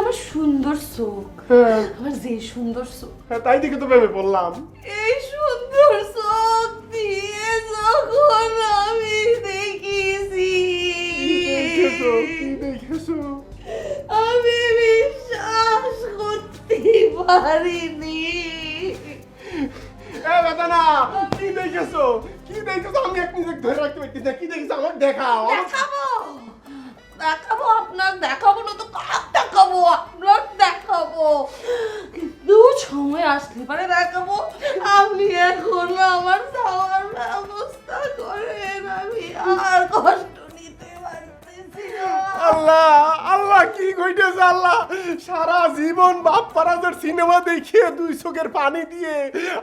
আমার সুন্দর চোখ। হ্যাঁ। আমার যে সুন্দর চোখ। হ্যাঁ, তাই দেখে তো প্রেমে পড়লাম। এই সুন্দর চোখ দিয়ে যখন আমি দেখেছি। আমি বিশ্বাস করতে পারিনি। বেদানা কি দেখেছ? কি দেখেছ? আমি এক নিজে ধরে রাখতে পারছি না। কি দেখেছ? আমার দেখাও। দেখাবো? দেখাবো আপনার? দেখাবো না তো দেখাবো, আপনার দেখাবো। কিন্তু সময় আসলে পরে দেখাবো। আপনি এখন আমার যাওয়ার ব্যবস্থা করেন আমি আর কষ্ট নিতে পারতেছি আল্লাহ আল্লাহ কি কইতেছে আল্লাহ? সারা জীবন বাপ পারাজের সিনেমা দেখিয়ে দুই চোখের পানি দিয়ে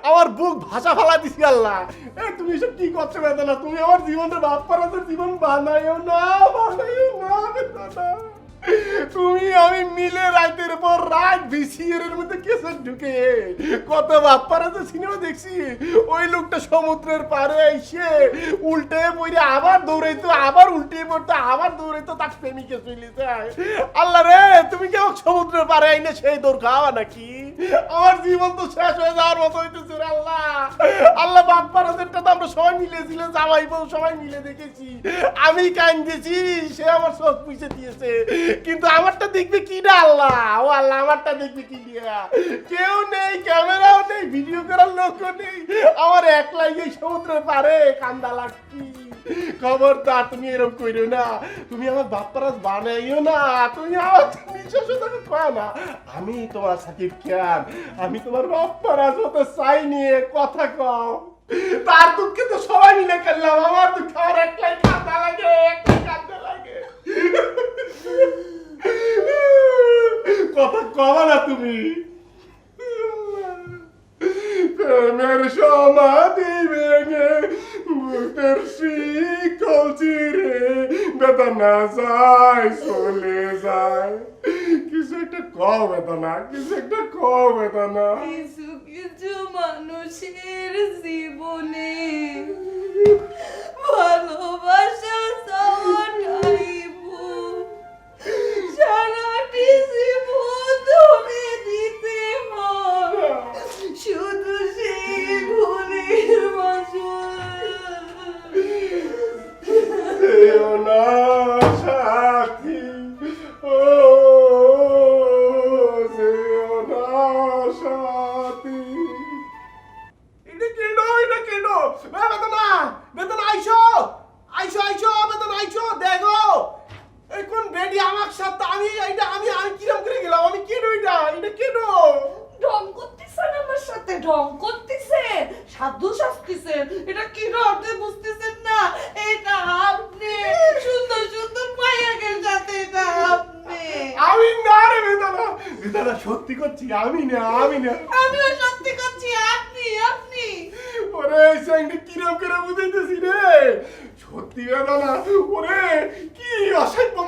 আমার বুক ভাষা ফালা দিছি আল্লাহ। এ, তুমি সব কি করছ বেদনা? তুমি আমার জীবনের বাপ পারাজের জীবন বানাইও না বানাইও না বেদনা। তুমি আমি মিলে রাতের পর রাত ভিসিএর মধ্যে কেসে ঢুকে। কত বাপ্পারা তো সিনেমা দেখছি। ওই লোকটা সমুদ্রের পারে এসে উল্টে পড়ে আবার দৌড়াইতো, আবার উল্টে পড়তো, আবার দৌড়াইতো, তার প্রেমিকে চলে যায়। আল্লাহ রে, তুমি কেউ সমুদ্রের পারে আইনে সেই দৌড় খাওয়া নাকি? আমার জীবন তো শেষ হয়ে যাওয়ার মতো হইতেছে আল্লাহ। আল্লাহ বাপ্পারাদেরটা তো আমরা সবাই মিলেছিল জামাই বউ সবাই মিলে দেখেছি। আমি কান্দেছি সে আমার চোখ পুষে দিয়েছে। কিন্তু আমারটা দেখবে কি না আল্লাহ? ও আল্লাহ, আমারটা দেখবে কি দিয়া কেউ নেই, ক্যামেরাও নেই ভিডিও করার লোকও নেই। আমার একলাই এই সমুদ্রের পারে, কান্দা লাগছি খবরদার তুমি এরকম কইরো না। তুমি আমার বাপ্পারাজ বানাইও না। তুমি আমার বিশ্বাস তাকে কয় না। আমি তোমার সাকিব খান। আমি তোমার বাপ্পারাজ হতে চাই নিয়ে কথা কও। তার দুঃখে তো সবাই মিলে খেললাম। আমার দুঃখে আমার একলাই কান্দা লাগে একলাই কান্দা লাগে। কথা কবা না তুমি প্রেমের সমাধি ভেঙে বুকের শিকল চিরে বেদনা যায়, চলে যায় কিছু একটা কও বেদনা, কিছু একটা কও বেদনা কিছু কিছু মানুষের জীবনে ভালোবাসা ভুল। সারাটি জীবন ধরে দিতে শুধু সেই ভুলের যেও না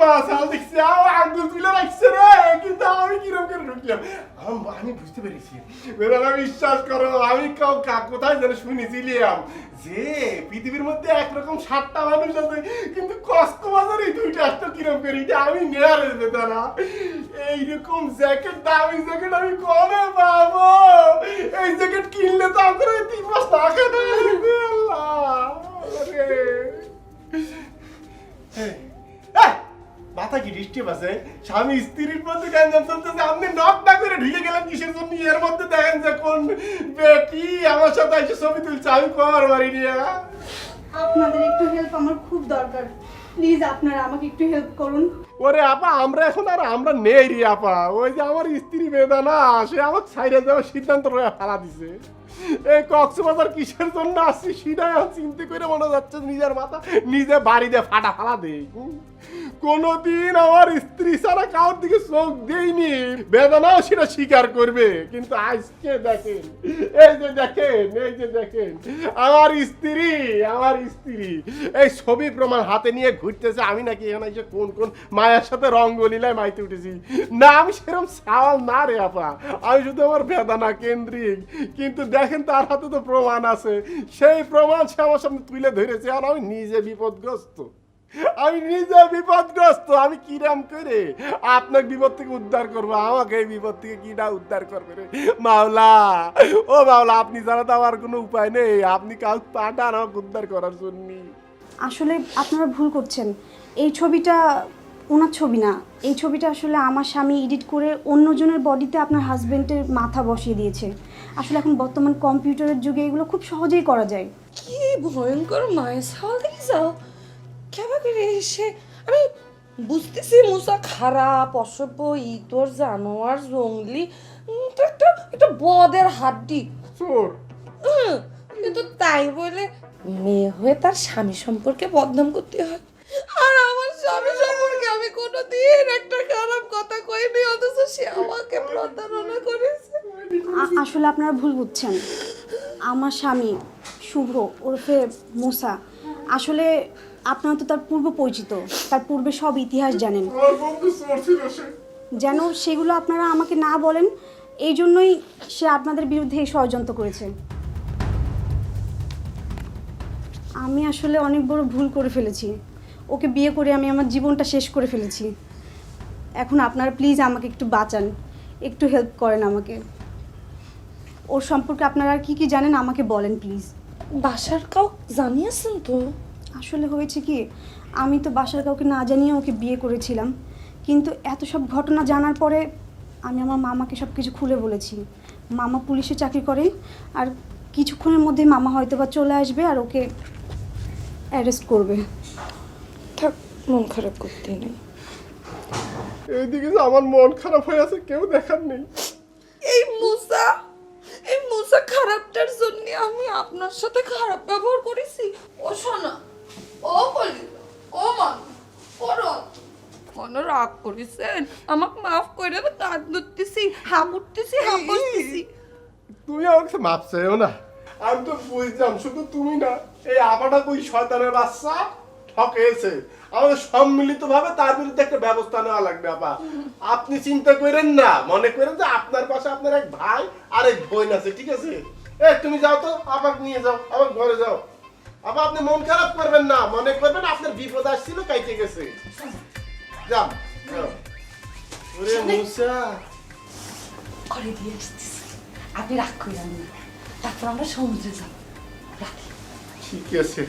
মাছ দেখছি আমার আঙ্গুল তুলে রাখছে রে কিন্তু আমি কিরম করে ঢুকলাম আম- বুঝতে পেরেছি বেদনা বিশ্বাস করো আমি কাউ কোথায় যেন শুনেছিলাম যে পৃথিবীর মধ্যে একরকম সাতটা মানুষ আছে কিন্তু কষ্ট বাজার এই দুইটা একটা কিরম করে এটা আমি নেয়ারে বেদনা এইরকম জ্যাকেট দামি জ্যাকেট আমি কবে পাবো এই জ্যাকেট কিনলে তো আমার তিন মাস টাকা দেয় আল্লাহ এই, মাথা কি ডিস্টার্ব আছে স্বামী স্ত্রীর মধ্যে গ্যাঞ্জাম চলতেছে আপনি নক না করে ঢুকে গেলেন কিসের জন্য? এর মধ্যে দেখেন যে কোন বেটি আমার সাথে এসে ছবি তুলছে আমি কর বাড়ি নিয়ে আপনাদের একটু হেল্প আমার খুব দরকার। প্লিজ আপনারা আমাকে একটু হেল্প করুন। ওরে আপা আমরা এখন আর আমরা নেই রে আপা। ওই যে আমার স্ত্রী বেদনা সে আমাকে সাইডে যাওয়ার সিদ্ধান্ত রয়ে ফেলা দিছে। এই কক্সবাজার কিসের জন্য আসছি সেটাই চিন্তা করে মনে যাচ্ছে নিজের মাথা নিজে বাড়িতে ফাটা ফালা দেই কোনোদিন আমার স্ত্রী ছাড়া কারোর দিকে চোখ দেইনি বেদনাও সেটা স্বীকার করবে। কিন্তু আজকে দেখেন, এই যে দেখেন, এই যে দেখেন, আমার স্ত্রী আমার স্ত্রী, এই ছবি প্রমাণ হাতে নিয়ে ঘুরতেছে। আমি নাকি এখানে এসে কোন কোন মায়ের সাথে রঙ্গলীলায় মাইতে উঠেছি। না, আমি সেরকম সাওয়াল না রে আপা। আমি শুধু আমার বেদনা কেন্দ্রিক। কিন্তু দেখেন তার হাতে তো প্রমাণ আছে। সেই প্রমাণ সে আমার সামনে তুলে ধরেছে আর আমি নিজে বিপদগ্রস্ত। আমি নিজে বিপদগ্রস্ত আমি কিরাম করে? আপনাকে বিপদ থেকে উদ্ধার করব আমাকে এই বিপদ থেকে কিনা উদ্ধার করবে রে? মাওলা ও মাওলা আপনি ছাড়া তো আমার কোনো উপায় নেই আপনি কাউ পাঠান আমাকে উদ্ধার করার জন্য আসলে আপনারা ভুল করছেন। এই ছবিটা ওনার ছবি না এই ছবিটা আসলে আমার স্বামী এডিট করে অন্যজনের বডিতে আপনার হাজবেন্ডের মাথা বসিয়ে দিয়েছে। আসলে এখন বর্তমান কম্পিউটারের যুগে এগুলো খুব সহজেই করা যায়। কি ভয়ঙ্কর মায়ের সাল দেখিসাও কেমন করে এসে আমি বুঝতেছি মুসা খারাপ অসভ্য ইতর জানোয়ার জঙ্গলি তো একটা একটা বদের হাড্ডি। কিন্তু তাই বলে মেয়ে হয়ে তার স্বামী সম্পর্কে বদনাম করতে হয়। আর আমার স্বামী সম্পর্কে আমি কোনোদিন একটা খারাপ কথা কইনি অথচ সে আমাকে প্রতারণা করেছে। আসলে আপনারা ভুল বুঝছেন। আমার স্বামী শুভ ওরফে মুসা। আসলে আপনারা তো তার পূর্ব পরিচিত। তার পূর্বে সব ইতিহাস জানেন। যেন সেগুলো আপনারা আমাকে না বলেন, এই জন্যই সে আপনাদের বিরুদ্ধে এই ষড়যন্ত্র করেছে। আমি আসলে অনেক বড় ভুল করে ফেলেছি। ওকে বিয়ে করে আমি আমার জীবনটা শেষ করে ফেলেছি। এখন আপনারা প্লিজ আমাকে একটু বাঁচান, একটু হেল্প করেন আমাকে। ওর সম্পর্কে আপনারা কি কি জানেন আমাকে বলেন প্লিজ। বাসার কাউ জানিয়েছেন তো? আসলে হয়েছে কি আমি তো বাসার কাউকে না জানিয়ে ওকে বিয়ে করেছিলাম। কিন্তু এত সব ঘটনা জানার পরে আমি আমার মামাকে সব কিছু খুলে বলেছি। মামা পুলিশে চাকরি করে আর কিছুক্ষণের মধ্যে মামা হয়তো বা চলে আসবে আর ওকে অ্যারেস্ট করবে। থাক মন খারাপ করতে নেই। এইদিকে যে আমার মন খারাপ হয়ে আছে কেউ দেখার নেই। এই মুসা এই মুসা খারাপটার জন্য আমি আপনার সাথে খারাপ ব্যবহার করেছি। ও শোনা ও বলি ও মান ও মনে রাগ করেছেন আমাকে মাফ করে না কাঁদ ধরতেছি হাম উঠতেছি হাম বসতেছি। তুমি আমাকে মাপ চাইও না। আমি তো বুঝলাম শুধু তুমি না এই আবাটা কই শয়তানের বাচ্চা ঠকেছে আমাদের সম্মিলিত ভাবে তার বিরুদ্ধে একটা ব্যবস্থা নেওয়া লাগবে আপা। আপনি চিন্তা করেন না মনে করেন যে আপনার পাশে আপনার এক ভাই আর এক বোন আছে ঠিক আছে? এ তুমি যাও তো আপাকে নিয়ে যাও আবার ঘরে যাও। আপা আপনি মন খারাপ করবেন না মনে করবেন আপনার বিপদ আসছিল কাইতে গেছে। যাও। ওরে মুসা। করে দিয়ে আসতেছি। আপনি রাগ করেন না। তারপর আমরা সমুদ্রে যাব। রাখি। ঠিক আছে।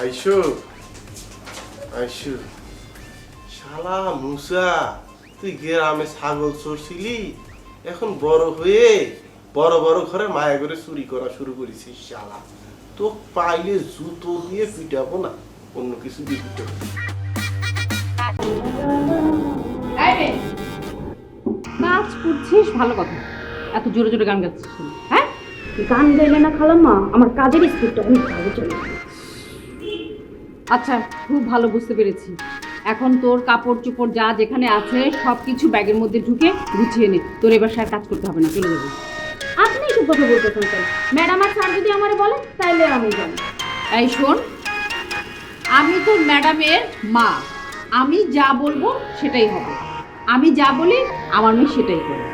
আইসো। আইসো। শালা মুসা তুই গ্রামে ছাগল চড়ছিলি? এখন বড় হয়ে বড় বড় ঘরে মায়া করে চুরি করা শুরু করেছিস শালা। তো পাইলে জুতো দিয়ে পিটাবো না, অন্য কিছু দিয়ে পিটাবো। কাজ করছিস? ভালো কথা। এত জোরে জোরে গান গাচ্ছিস হ্যাঁ? গান গাইলে না খালাম্মা, আমার কাজের স্পিডটা অনেক ভালো চলে। আচ্ছা খুব ভালো বুঝতে পেরেছি। এখন তোর কাপড় চোপড় যা যেখানে আছে সব কিছু ব্যাগের মধ্যে ঢুকে গুছিয়ে নে। তোর এবার স্যার কাজ করতে হবে না, চলে যাবে। আপনি কথা বলতেছেন কেন ম্যাডাম আর স্যার যদি আমারে বলে তাইলে আমি জানি। এই শোন আমি তোর ম্যাডামের মা। আমি যা বলব সেটাই হবে। আমি যা বলি আমার মেয়ে সেটাই করবে।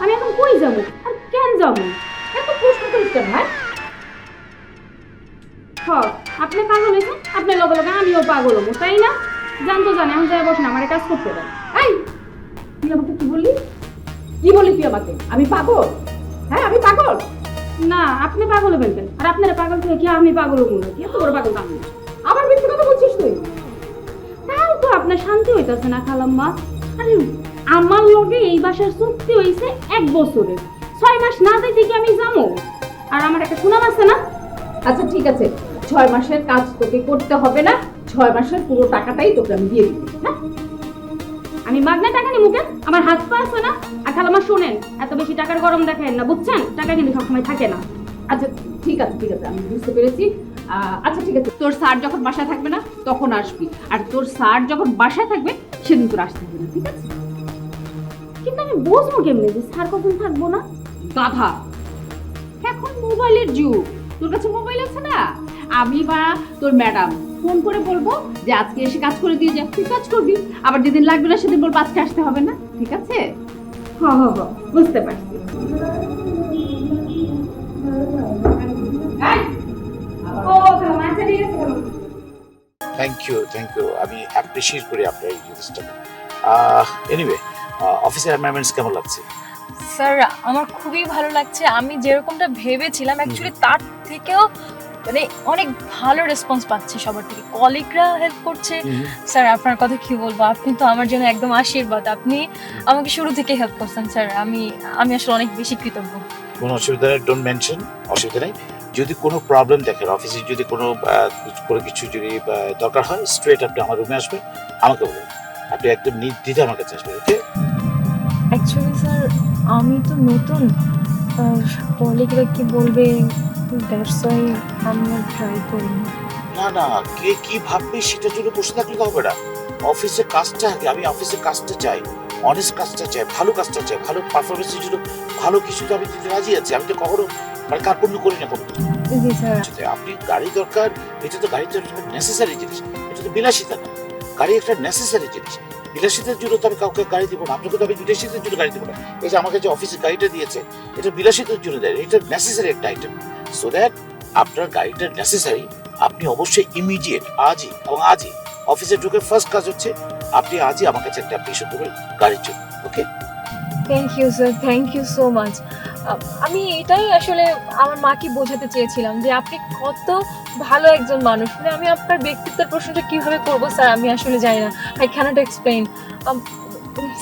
আমি এখন কই যাব? আর কেন যাব? এত প্রশ্ন করিস কেন ভাই হ আপনি পাগল হয়েছেন আপনার লগে লগে আমিও পাগল হব তাই না? জানতো জানে এখন যাই বসে আমার কাজ করতে দেন এই তুই আমাকে কি বললি? কি বললি তুই আমাকে? আমি পাগল? হ্যাঁ আমি পাগল? না আপনি পাগল হবেন কেন আর আপনারা পাগল থেকে কি আমি পাগল হব? নাকি এত বড় পাগল আমি আবার মিথ্যে কথা বলছিস তুই? তাও তো আপনার শান্তি হইতাছে না খালাম্মা। আরে আমার লগে এই বাসার চুক্তি হইছে এক বছরে ছয় মাস না যাইতে কি আমি যাব? আর আমার একটা সুনাম আছে না? আচ্ছা ঠিক আছে। ছয় মাসের কাজ তোকে করতে হবে না। ছয় মাসের পুরো টাকাটাই তোকে আমি দিয়ে দিবি হ্যাঁ আমি মাগনা টাকা নিমু কেন? আমার হাত পা আছে না? আর খালাম্মা শোনেন, এত বেশি টাকার গরম দেখেন না, বুঝছেন? টাকা কিন্তু সবসময় থাকে না। আচ্ছা ঠিক আছে ঠিক আছে, আমি বুঝতে পেরেছি। আচ্ছা ঠিক আছে, তোর স্যার যখন বাসায় থাকবে না, তখন আসবি। আর তোর স্যার যখন বাসায় থাকবে, সেদিন তোর আসতে হবে না, ঠিক আছে? কিন্তু আমি বুঝব কেমনে যে স্যার কখন থাকব না? গাধা। এখন মোবাইলের যুগ। তোর কাছে মোবাইল আছে না? আমি বা তোর ম্যাডাম ফোন করে বলব যে আজকে এসে কাজ করে দিয়ে যা তুই কাজ করবি। আবার যেদিন লাগবে না সেদিন বলব আজকে আসতে হবে না ঠিক আছে? হ হ হ বুঝতে পারছি। থ্যাংক ইউ থ্যাংক ইউ আমি অ্যাপ্রিসিয়েট করি আপনার এই জিনিসটাকে এনিওয়ে অফিসের কেমন লাগছে? স্যার আমার খুবই ভালো লাগছে। আমি যেরকমটা ভেবেছিলাম অ্যাকচুয়ালি তার থেকেও মানে অনেক ভালো রেসপন্স পাচ্ছি সবার থেকে। কলিগরা হেল্প করছে। স্যার আপনার কথা কি বলব? আপনি তো আমার জন্য একদম আশীর্বাদ। আপনি আমাকে শুরু থেকে হেল্প করছেন স্যার আমি আমি আসলে অনেক বেশি কৃতজ্ঞ। কোনো অসুবিধা নেই ডোন্ট মেনশন অসুবিধা নেই। যদি কোনো প্রবলেম দেখেন অফিসে যদি কোনো কোনো কিছু যদি দরকার হয় স্ট্রেট আপনি আমার রুমে আসবেন আমাকে বলবেন। আপনি একদম নির্দ্বিধা আমার কাছে আসবেন ওকে অ্যাকচুয়ালি স্যার আমি তো নতুন কলিগরা কি বলবে? দ্যাটস ওয়াই আমি ট্রাই করিনি না না কে কি ভাববে সেটার জন্য বসে থাকলে তো হবে না। অফিসের কাজটা আগে আমি অফিসের কাজটা চাই অনেস্ট কাজটা চাই ভালো কাজটা চাই ভালো পারফরমেন্সের জন্য ভালো কিছু তো আমি দিতে রাজি আছি আমি তো কখনো মানে কার্পণ্য করি না কোনো জি স্যার আপনি গাড়ি দরকার এটা তো গাড়ি তো নেসেসারি জিনিস এটা তো বিলাসিতা না। গাড়ি একটা নেসেসারি জিনিস বিলাসিতার জন্য তো আমি কাউকে গাড়ি দিব না আপনাকে তো আমি বিলাসিতার জন্য গাড়ি দিব না। এই যে আমাকে যে অফিসে গাড়িটা দিয়েছে এটা বিলাসিতার জন্য দেয় এটা নেসেসারি একটা আইটেম সো দ্যাট আপনার গাড়িটা নেসেসারি আপনি অবশ্যই ইমিডিয়েট আজই এবং আজই অফিসে ঢুকে ফার্স্ট কাজ হচ্ছে আপনি আজই আমার কাছে একটা অ্যাপ্লিকেশন দেবেন গাড়ির জন্য okay thank you sir thank you so much আমি এটাই আসলে আমার মাকে বোঝাতে চেয়েছিলাম যে আপনি কত ভালো একজন মানুষ। মানে আমি আপনার ব্যক্তিত্বের প্রশ্নটা কীভাবে করব স্যার আমি আসলে জানি না। আই ক্যানট এক্সপ্লেইন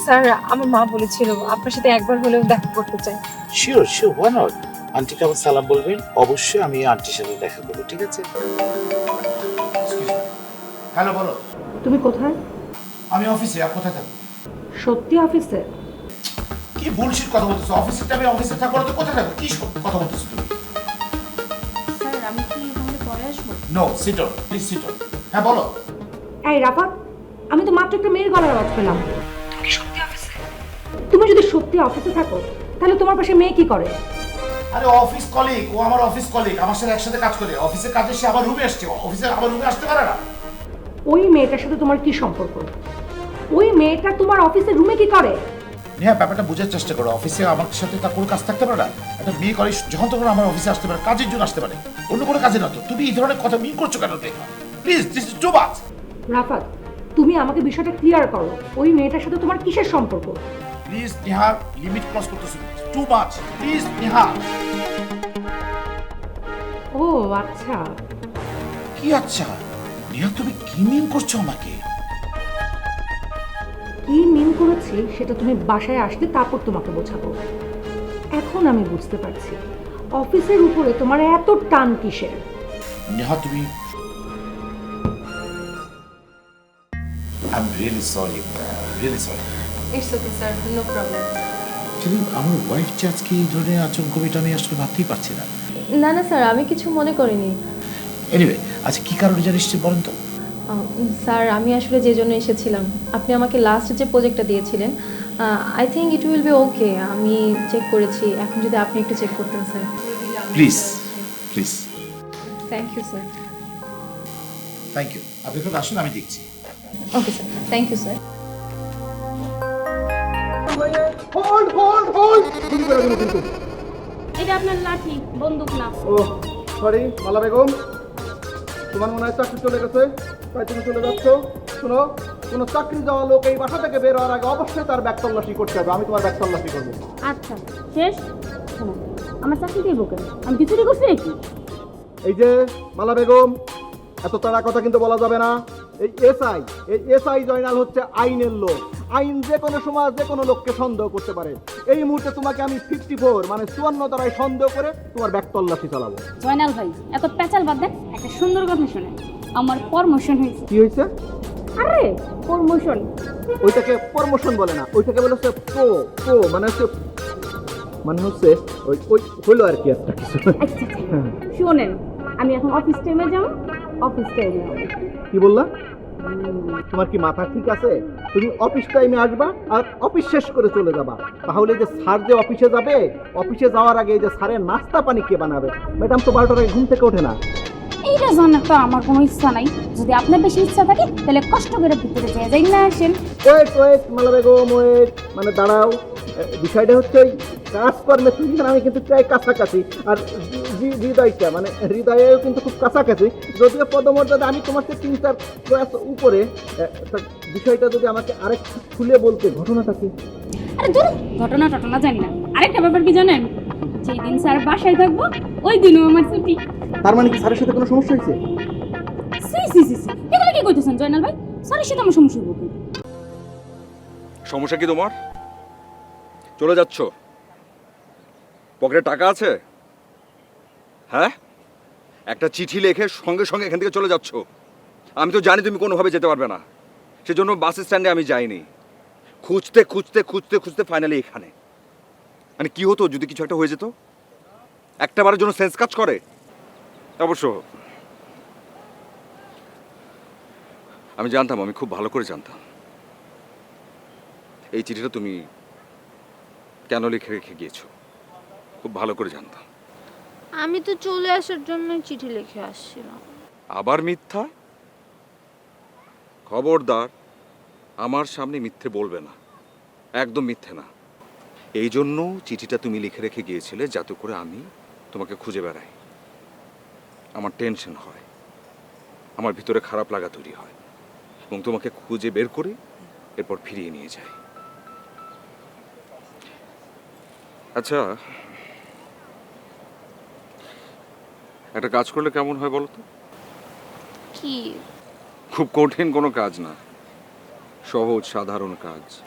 স্যার আমার মা বলেছিল আপনার সাথে একবার হলেও দেখা করতে চাই। শিওর শিওর ওয়ান নট আন্টিকে আমার সালাম বলবেন অবশ্যই আমি আন্টির সাথে দেখা করব ঠিক আছে? হ্যালো বলো। তুমি কোথায়? আমি অফিসে আর কোথায় থাকব? সত্যি অফিসে? কি বুলশিট কথা বলতেছো? অফিসের টাইমে অফিসে থাকব না তো কোথায় থাকব? কি সব কথা বলতেছো তুমি? স্যার আমি কি তাহলে পরে আসব? নো সিটর প্লিজ সিটর হ্যাঁ বলো। এই রাফাত আমি তো মাত্র একটা মেয়ের গলার আওয়াজ পেলাম। তুমি যদি সত্যি অফিসে থাকো তাহলে তোমার পাশে মেয়ে কি করে? আরে অফিস কলিগ ও আমার অফিস কলিগ আমার সাথে একসাথে কাজ করে। অফিসের কাজে সে আমার রুমে আসছে অফিসে আমার রুমে আসতে পারে না। ওই মেয়েটার সাথে তোমার কি সম্পর্ক? ওই মেয়েটা তোমার অফিসের রুমে কি করে? নেহা ব্যাপারটা বোঝার চেষ্টা করো। অফিসে আমার সাথে তার কোনো কাজ থাকতে পারে না। একটা মেয়ে করে যখন তখন আমার অফিসে আসতে পারে কাজের জন্য আসতে পারে। অন্য কোনো কাজে না তো। তুমি এই ধরনের কথা মিন করছ কেন Neha? Please this is too much Rafat তুমি আমাকে বিষয়টা ক্লিয়ার করো। ওই মেয়েটার সাথে তোমার কিসের সম্পর্ক? প্লিজ নেহা লিমিট ক্রস করতেছো টু মাচ প্লিজ নেহা ও আচ্ছা। কি আচ্ছা? নেহা তুমি কি মিন করছ আমাকে? কি মিন করেছি সেটা তুমি বাসায় আসলে তারপর তোমাকে বোঝাবো। এখন আমি বুঝতে পারছি। অফিসের উপরে তোমার এত টান কিসের? নেহা তুমি I am really sorry really sorry it's okay sir no problem. আমার ওয়াইফ যে আজকে এই ধরনের আচরণ করবে এটা আমি আসলে ভাবতেই পারছি না। না না স্যার আমি কিছু মনে করিনি। এনিওয়ে আচ্ছা কি কারণে জানিস বলেন তো? স্যার আমি আসলে যে জন্য এসেছিলাম আপনি আমাকে লাস্ট যে প্রজেক্টটা দিয়েছিলেন I think it will be okay আমি চেক করেছি এখন যদি আপনি একটু চেক করতেন sir. Please please thank you sir thank you আপনি এখন আসুন আমি দেখছি। Okay sir thank you sir hold hold hold এটা আপনার লাঠি বন্দুক না। ও সরি মালা বেগম। তোমার মনে হয় চাকরি চলে গেছে? তাই তুমি চলে যাচ্ছ? শোনো কোনো চাকরি যাওয়া লোক এই বাসা থেকে বের হওয়ার আগে অবশ্যই তার ব্যাগ তল্লাশি করতে হবে। আমি তোমার ব্যাগ তল্লাশি করব। আচ্ছা শেষ? শোনো আমার চাকরি দিয়ে কেন আমি কিছুটি করছি নাকি? এই যে মালা বেগম এত তাড়া কথা কিন্তু বলা যাবে না। এই এসআই এই এসআই জয়নাল হচ্ছে আইনের লোক। আইন যে কোনো সময় যে কোনো লোককে সন্দেহ করতে পারে। এই মুহূর্তে তোমাকে আমি ফিফটি ফোর মানে চুয়ান্ন তারায় সন্দেহ করে তোমার ব্যাগ তল্লাশি চালাবো। জয়নাল ভাই এত পেঁচাল বাদ দেন একটা সুন্দর কথা শুনে। আমার প্রমোশন হয়েছে। কি হয়েছে? আরে প্রমোশন ওইটাকে প্রমোশন বলে না ওইটাকে বলে হচ্ছে প্রো প্রো মানে হচ্ছে মানে হচ্ছে ওই ওই হলো আর কি একটা কিছু। আচ্ছা শোনেন আমি এখন অফিস টাইমে যাব অফিস টাইমে কি বললা? তোমার কি মাথা ঠিক আছে? তুমি অফিস টাইমে আসবা আর অফিস শেষ করে চলে যাবা। তাহলে যে স্যার যে অফিসে যাবে অফিসে যাওয়ার আগে যে স্যারের নাস্তা পানি কে বানাবে? ম্যাডাম তো বারোটার আগে ঘুম থেকে ওঠে না। এইটা জানার তো আমার কোনো ইচ্ছা নাই। যদি আপনার বেশি ইচ্ছা থাকে তাহলে কষ্ট করে ভিতরে যেয়ে যাই না আসেন। Wait wait Mala Begum wait. মানে দাঁড়াও। বিষয়টা হচ্ছে ওই কাজকর্মে তুমি আমি কিন্তু প্রায় কাছাকাছি। আর হৃদয়টা মানে হৃদয়েও কিন্তু খুব কাছাকাছি। যদিও পদমর্যাদা আমি তোমার থেকে তিন চার ক্লাস উপরে বিষয়টা যদি আমাকে আরেক খুলে বলতে ঘটনাটা কি? আরে ঘটনা টটনা জানি না। আরেকটা ব্যাপার কি জানেন? যেই দিন স্যার বাসায় থাকব ওই দিনও আমার ছুটি। তার মানে কি স্যারের সাথে কোনো সমস্যা হয়েছে? সি সি সি সি। এগুলো কি কইতেছেন জয়নাল ভাই? স্যারের সাথে আমার সমস্যা হব সমস্যা কি তোমার? চলে যাচ্ছ? পকেটে টাকা আছে? হ্যাঁ? একটা চিঠি লেখে সঙ্গে সঙ্গে এখান থেকে চলে যাচ্ছ। আমি তো জানি তুমি কোনোভাবে যেতে পারবে না। সেজন্য বাস স্ট্যান্ডে আমি যাইনি। খুঁজতে খুঁজতে খুঁজতে খুঁজতে ফাইনালি এখানে। মানে কি হতো যদি কিছু একটা হয়ে যেত? একটা বারের জন্য সেন্স কাজ করে? অবশ্য। আমি জানতাম, আমি খুব ভালো করে জানতাম। এই চিঠিটা তুমি কেন লিখে রেখে গিয়েছো? খুব ভালো করে জানতাম। আমি তো চলে আসার জন্য চিঠি লিখে আসছিলাম। আবার মিথ্যা? খবরদার, আমার সামনে মিথ্যে বলবে না। একদম মিথ্যে না। এই জন্য চিঠিটা তুমি লিখে রেখে গিয়েছিলে যাতে করে আমি তোমাকে খুঁজে বেড়াই। আমার টেনশন হয়। আমার ভিতরে খারাপ লাগা তৈরি হয় এবং তোমাকে খুঁজে বের করে এরপর ফিরিয়ে নিয়ে যাই। আচ্ছা একটা কাজ করলে কেমন হয় বলো তো? কি? খুব কঠিন কোনো কাজ না। সহজ সাধারণ কাজ।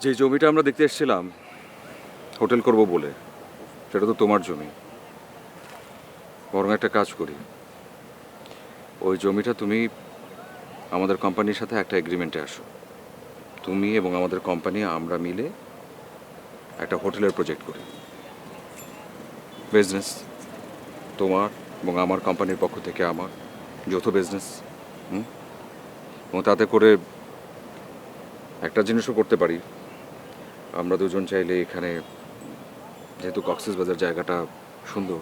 যে জমিটা আমরা দেখতে এসেছিলাম হোটেল করব বলে সেটা তো তোমার জমি। বরং একটা কাজ করি। ওই জমিটা তুমি আমাদের কোম্পানির সাথে একটা এগ্রিমেন্টে আসো। তুমি এবং আমাদের কোম্পানি আমরা মিলে একটা হোটেলের প্রজেক্ট করি। বিজনেস তোমার এবং আমার কোম্পানির পক্ষ থেকে আমার যৌথ বিজনেস হুম? এবং তাতে করে একটা জিনিসও করতে পারি। আমরা দুজন চাইলে এখানে যেহেতু কক্সেস বাজার জায়গাটা সুন্দর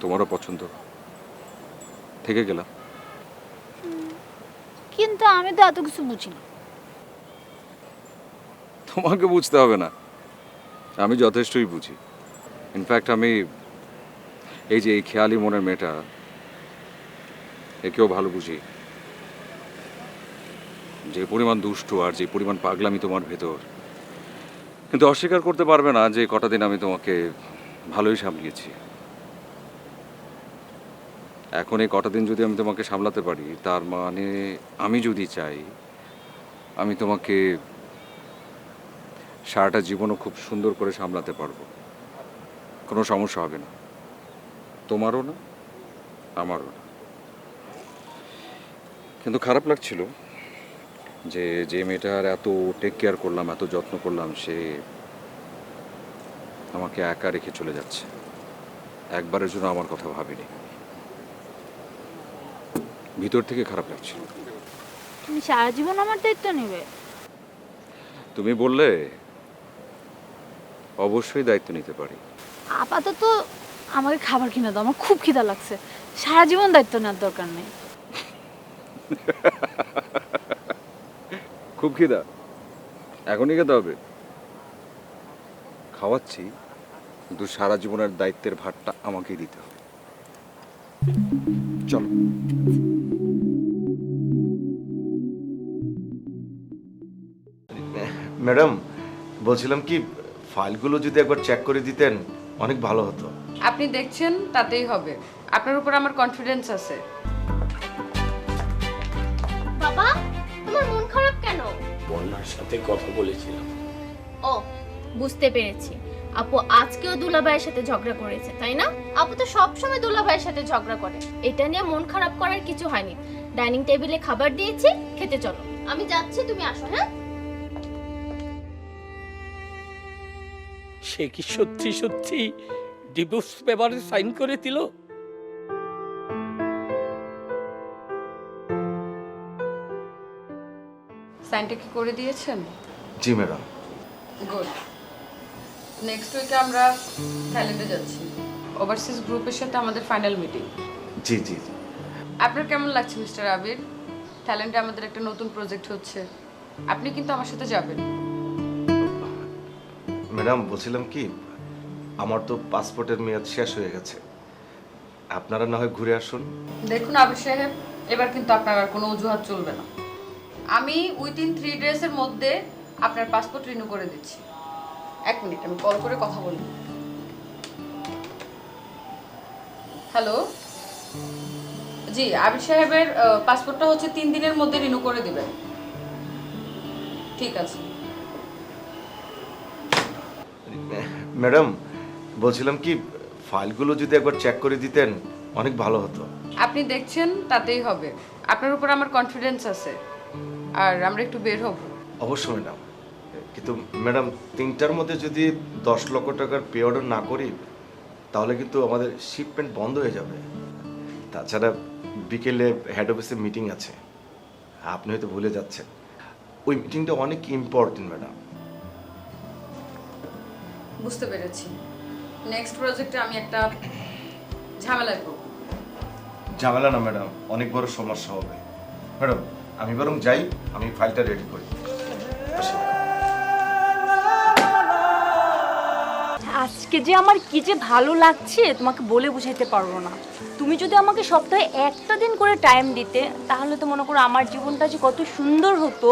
তোমারও পছন্দ থেকে গেলাম। কিন্তু আমি তো এত কিছু বুঝি না। তোমাকে বুঝতে হবে না আমি যথেষ্টই বুঝি। ইনফ্যাক্ট আমি এই যে এই খেয়ালি মনের মেয়েটা, একেও ভালো বুঝি। যে পরিমাণ দুষ্টু আর যে পরিমাণ পাগলামি তোমার ভেতর, কিন্তু অস্বীকার করতে পারবে না যে কটা দিন আমি তোমাকে ভালোই সামলিয়েছি। এখন এই কটা দিন যদি আমি তোমাকে সামলাতে পারি, তার মানে আমি যদি চাই, আমি তোমাকে সারাটা জীবনও খুব সুন্দর করে সামলাতে পারব। কোনো সমস্যা হবে না। তোমারও না আমারও না। কিন্তু খারাপ লাগছিল যে যে মেয়েটার এত টেক কেয়ার করলাম এত যত্ন করলাম সে আমাকে একা রেখে চলে যাচ্ছে। একবারের জন্য আমার কথা ভাবিনি। ভিতর থেকে খারাপ লাগছিল। তুমি সারা জীবন আমার দায়িত্ব নেবে। তুমি বললে অবশ্যই দায়িত্ব নিতে পারি। আপাতত আমাকে খাবার কিনে দাও আমার খুব খিদা লাগছে। সারা জীবন দায়িত্ব নেওয়ার দরকার নেই। খুব খিদা। এখনই খেতে হবে। খাওয়াচ্ছি কিন্তু সারা জীবনের দায়িত্বের ভারটা আমাকেই দিতে হবে। চলো। ম্যাডাম বলছিলাম কি ফাইলগুলো যদি একবার চেক করে দিতেন অনেক ভালো হতো। আপনি দেখছেন তাতেই হবে। আপনার উপর আমার কনফিডেন্স আছে। বাবা তোমার মন খারাপ কেন? বন্যার সাথে কথা বলেছিলাম। ও বুঝতে পেরেছি। আপু আজকেও দুলাভাইয়ের সাথে ঝগড়া করেছে তাই না? আপু তো সব সময় দুলাভাইয়ের সাথে ঝগড়া করে। এটা নিয়ে মন খারাপ করার কিছু হয়নি। ডাইনিং টেবিলে খাবার দিয়েছি খেতে চলো। আমি যাচ্ছি তুমি আসো হ্যাঁ? সে কি সত্যি সত্যি ডিভোর্স পেপারে সাইন করে দিল? সাইনটা কি করে দিয়েছেন? জি ম্যাডাম। গুড। নেক্সট উইকে আমরা থাইল্যান্ডে যাচ্ছি। ওভারসিজ গ্রুপের সাথে আমাদের ফাইনাল মিটিং জি জি জি। আপনার কেমন লাগছে মিস্টার আবির? থাইল্যান্ডে আমাদের একটা নতুন প্রজেক্ট হচ্ছে। আপনি কিন্তু আমার সাথে যাবেন। ম্যাডাম বলছিলাম কি, আমার তো পাসপোর্টের মেয়াদ শেষ হয়ে গেছে। আপনারা না হয় ঘুরে আসুন। দেখুন আবির সাহেব, এবার কিন্তু আপনার আর কোনো অজুহাত চলবে না। আমি উইদিন থ্রি ডেজের মধ্যে আপনার পাসপোর্ট রিনিউ করে দিচ্ছি। এক মিনিট, আমি কল করে কথা বলি। হ্যালো জি, আবির সাহেবের পাসপোর্টটা হচ্ছে তিন দিনের মধ্যে রিনিউ করে দিবেন। ঠিক আছে। ম্যাডাম বলছিলাম কি ফাইলগুলো যদি একবার চেক করে দিতেন অনেক ভালো হতো। আপনি দেখছেন তাতেই হবে। আপনার উপর আমার কনফিডেন্স আছে। আর আমরা একটু বের হব। অবশ্যই ম্যাডাম। কিন্তু ম্যাডাম তিনটার মধ্যে যদি দশ লক্ষ টাকার পে অর্ডার না করি তাহলে কিন্তু আমাদের শিপমেন্ট বন্ধ হয়ে যাবে। তাছাড়া বিকেলে হেড অফিসে মিটিং আছে। আপনি হয়তো ভুলে যাচ্ছেন। ওই মিটিংটা অনেক ইম্পর্টেন্ট ম্যাডাম। বুঝতে পেরেছি। নেক্সট প্রজেক্টে আমি একটা ঝামেলায় পড়ব। ঝামেলা না ম্যাডাম। অনেক বড় সমস্যা হবে। ম্যাডাম আমি বরং যাই আমি ফাইলটা রেডি করি। আজকে যে আমার কি যে ভালো লাগছে তোমাকে বলে বুঝাইতে পারব না। তুমি যদি আমাকে সপ্তাহে একটা দিন করে টাইম দিতে তাহলে তো মনে করো আমার জীবনটা যে কত সুন্দর হতো।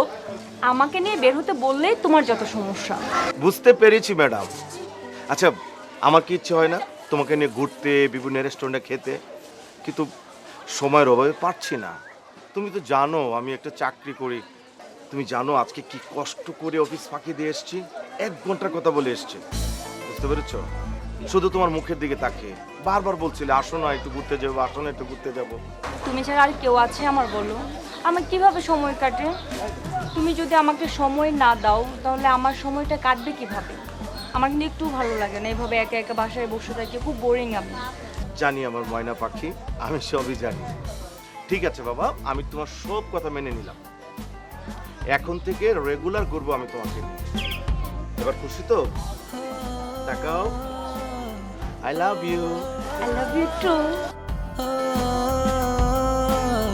আমাকে নিয়ে বের হতে বললেই তোমার যত সমস্যা। বুঝতে পেরেছি ম্যাডাম। আচ্ছা আমার কি ইচ্ছে হয় না তোমাকে নিয়ে ঘুরতে, বিভিন্ন রেস্টুরেন্টে খেতে? কিন্তু সময়ের অভাবে পারছি না। তুমি তো জানো আমি একটা চাকরি করি। তুমি জানো আজকে কি কষ্ট করে অফিস ফাঁকি দিয়ে এসেছি? এক ঘণ্টার কথা বলে এসছি। বুঝতে পেরেছ? শুধু তোমার মুখের দিকে তাকিয়ে। বারবার বলছিলে, আসো না, একটু ঘুরতে যাব, আসো না, একটু ঘুরতে যাব। তুমি ছাড়া আর কেউ আছে আমার বলো? আমার কীভাবে সময় কাটে? তুমি যদি আমাকে সময় না দাও, তাহলে আমার সময়টা কাটবে কীভাবে? আমার কিন্তু একটু ভালো লাগে না এভাবে একা একা বাসায় বসে থাকি খুব বোরিং আমি। জানি আমার ময়না পাখি আমি সবই জানি। ঠিক আছে বাবা আমি তোমার সব কথা মেনে নিলাম। এখন থেকে রেগুলার করব আমি তোমাকে। এবার খুশি তো? তাকাও। I love you I love you too